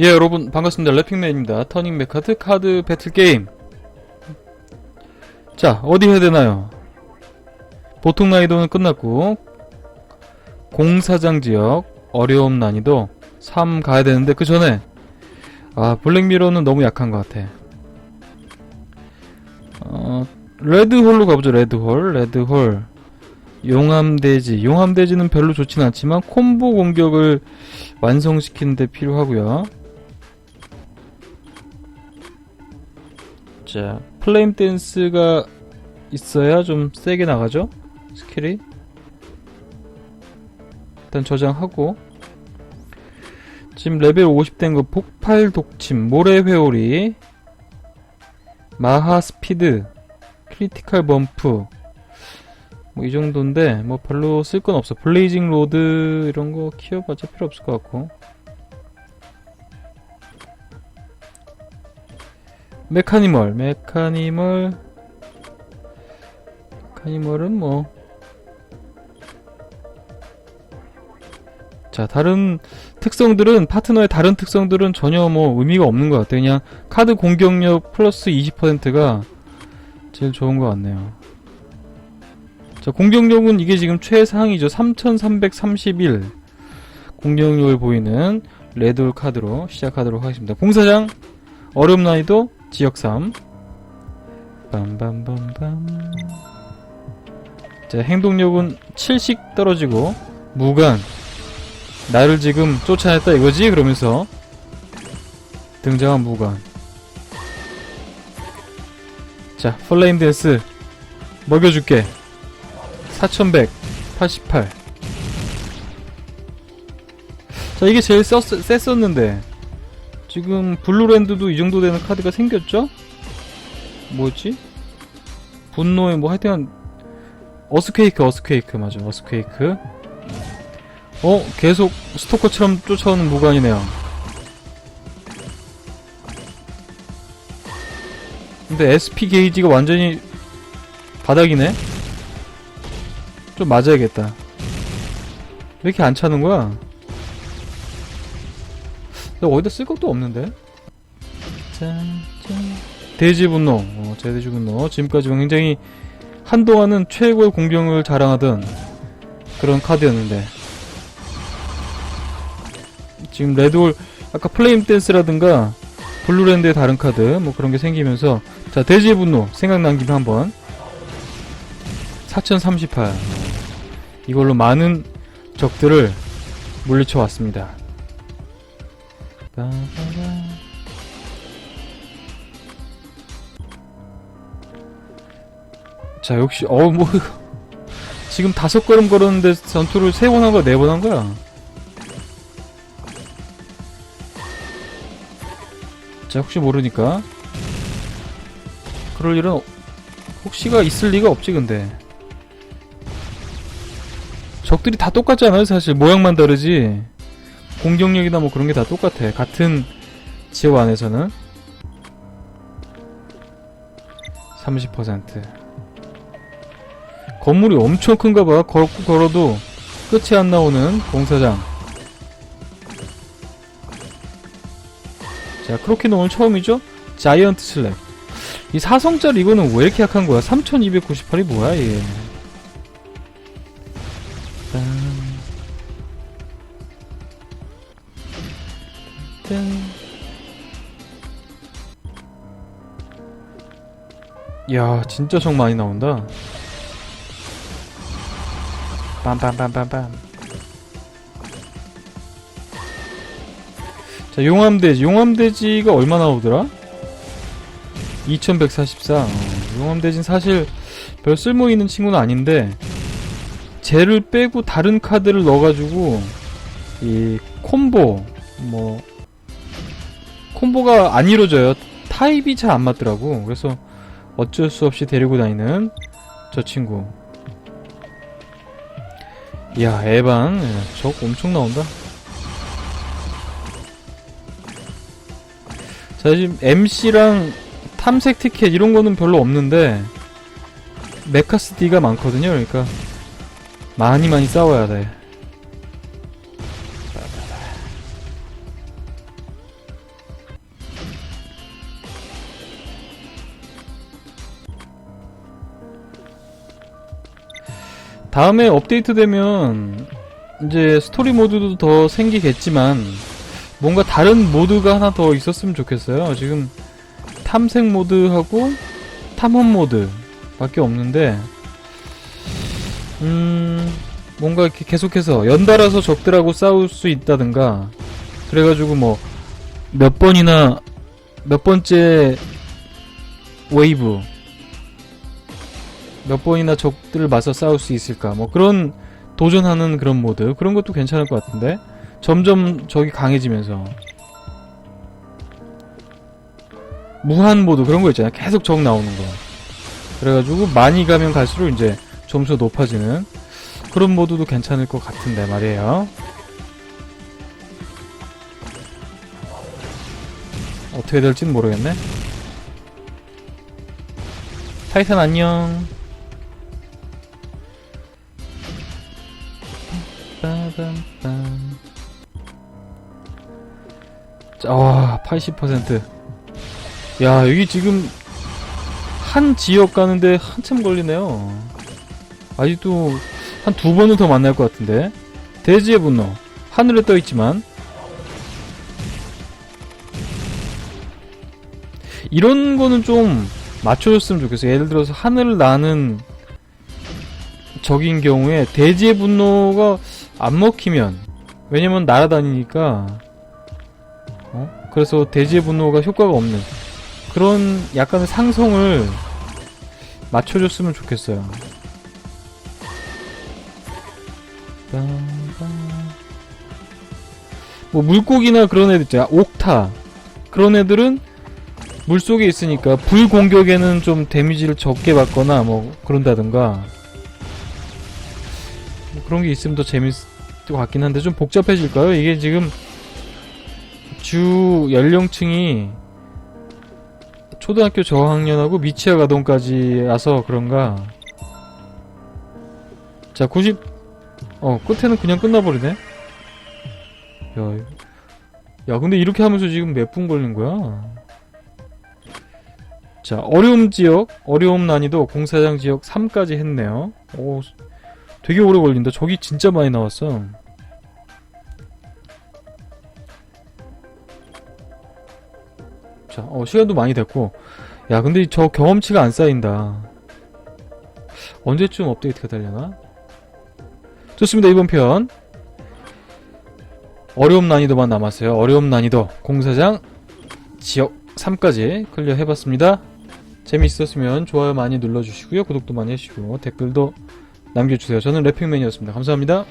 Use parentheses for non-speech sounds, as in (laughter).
예 여러분 반갑습니다. 래핑맨입니다. 터닝 메카드 카드 배틀 게임. 자 어디 해야 되나요? 보통 난이도는 끝났고 공사장 지역 어려움 난이도 3 가야 되는데 그 전에 아 블랙미러는 너무 약한 것 같아. 어 레드홀로 가보죠 레드홀 레드홀. 용암돼지. 용암돼지는 별로 좋진 않지만 콤보 공격을 완성시키는 데 필요하고요 자, 플레임 댄스가 있어야 좀 세게 나가죠? 스킬이. 일단 저장하고. 지금 레벨 50 된 거 폭발 독침, 모래 회오리, 마하 스피드, 크리티컬 범프. 뭐 이 정도인데 뭐 별로 쓸 건 없어. 블레이징 로드 이런 거 키워봤자 필요 없을 것 같고. 메카니멀, 메카니멀, 메카니멀은 뭐. 자, 다른 특성들은, 파트너의 다른 특성들은 전혀 뭐 의미가 없는 것 같아요. 그냥 카드 공격력 플러스 20%가 제일 좋은 것 같네요. 자, 공격력은 이게 지금 최상이죠. 3331. 공격력을 보이는 레드 카드로 시작하도록 하겠습니다. 공사장, 어려움 난이도, 지역 3 빰빰빰빰. 자 행동력은 7씩 떨어지고 무관. 나를 지금 쫓아냈다 이거지? 그러면서 등장한 무관. 자 플레임 댄스. 먹여줄게. 4188 자 이게 제일 셌, 셌었는데 지금 블루랜드도 이 정도 되는 카드가 생겼죠? 뭐였지? 분노의 뭐 하여튼 어스퀘이크 어스퀘이크 맞아 어스퀘이크 어? 계속 스토커처럼 쫓아오는 무관이네요 근데 SP 게이지가 완전히 바닥이네? 좀 맞아야겠다 왜 이렇게 안 차는 거야? 내가 어디다 쓸 것도 없는데? 짠, 짠. 돼지 분노. 어, 제 돼지 분노. 지금까지 굉장히 한동안은 최고의 공격을 자랑하던 그런 카드였는데. 지금 레드홀, 아까 플레임 댄스라든가 블루랜드의 다른 카드, 뭐 그런 게 생기면서. 자, 돼지의 분노. 생각난 김에 한번. 4038. 이걸로 많은 적들을 물리쳐 왔습니다. 빠바바. 자 역시 어뭐 (laughs) 지금 다섯 걸음 걸었는데 전투를 세 번 한 거야 네 번 한 거야? 자 혹시 모르니까. 그럴 일은 혹시가 있을 리가 없지 근데. 적들이 다 똑같잖아요 사실? 모양만 다르지 공격력이나 뭐 그런 게 다 똑같아. 같은 지역 안에서는 30% 건물이 엄청 큰가 봐. 걸고 걸어도 끝이 안 나오는 공사장. 자, 크로키는 오늘 처음이죠? 자이언트 슬랩. 이 사성짜리 이거는 왜 이렇게 약한 거야? 3298이 뭐야, 이게. 짠. 짠. 야, 진짜 적 많이 나온다. 빰빰빰빰빰. 자, 용암돼지. 용암돼지가 얼마 나오더라? 2144. 어, 용암돼지는 사실 별 쓸모 있는 친구는 아닌데, 쟤를 빼고 다른 카드를 넣어가지고, 이 콤보, 뭐, 콤보가 안 이루어져요. 타입이 잘 안 맞더라고. 그래서 어쩔 수 없이 데리고 다니는 저 친구. 이야, 에반. 예, 적 엄청 나온다. 자, 지금 MC랑 탐색 티켓 이런 거는 별로 없는데, 메카스 D가 많거든요. 그러니까, 많이 많이 싸워야 돼. 다음에 업데이트 되면 이제 스토리 모드도 더 생기겠지만 뭔가 다른 모드가 하나 더 있었으면 좋겠어요. 지금 탐색 모드하고 탐험 모드 밖에 없는데 음 뭔가 이렇게 계속해서 연달아서 적들하고 싸울 수 있다든가 그래가지고 뭐 몇 번이나 몇 번째 웨이브 몇 번이나 적들을 맞서 싸울 수 있을까? 뭐 그런 도전하는 그런 모드. 그런 것도 괜찮을 것 같은데. 점점 적이 강해지면서. 무한 모드 그런 거 있잖아요. 계속 적 나오는 거. 그래가지고 많이 가면 갈수록 이제 점수 높아지는 그런 모드도 괜찮을 것 같은데 말이에요. 어떻게 될지는 모르겠네. 타이탄 안녕 빠밤빰. 자, 와, 80%. 야, 여기 지금 한 지역 가는데 한참 걸리네요. 아직도 한 두 번은 더 만날 것 같은데. 대지의 분노. 하늘에 떠 있지만. 이런 거는 좀 맞춰줬으면 좋겠어요. 예를 들어서 하늘을 나는 적인 경우에 대지의 분노가 안 먹히면. 왜냐면 날아다니니까. 어? 그래서 대지의 분노가 효과가 없는. 그런 약간의 상성을 맞춰줬으면 좋겠어요. 뭐 물고기나 그런 애들 있잖아. 옥타. 그런 애들은 물 속에 있으니까 불 공격에는 좀 데미지를 적게 받거나 뭐 그런다든가. 뭐 그런 게 있으면 더 재밌을 것 같긴 한데 좀 복잡해질까요? 이게 지금 주 연령층이 초등학교 저학년하고 미취학 아동까지라서 그런가 자 90... 어 끝에는 그냥 끝나버리네 야, 야 근데 이렇게 하면서 지금 몇 분 걸린 거야? 자 어려움 지역 어려움 난이도 공사장 지역 3까지 했네요 오 되게 오래 걸린다. 저기 진짜 많이 나왔어. 자, 어, 시간도 많이 됐고. 야, 근데 저 경험치가 안 쌓인다. 언제쯤 업데이트가 되려나? 좋습니다, 이번 편. 어려움 난이도만 남았어요. 어려움 난이도 공사장 지역 3까지 클리어 해봤습니다. 재미있었으면 좋아요 많이 눌러주시고요. 구독도 많이 해주시고 댓글도 남겨주세요. 저는 래핑맨이었습니다. 감사합니다.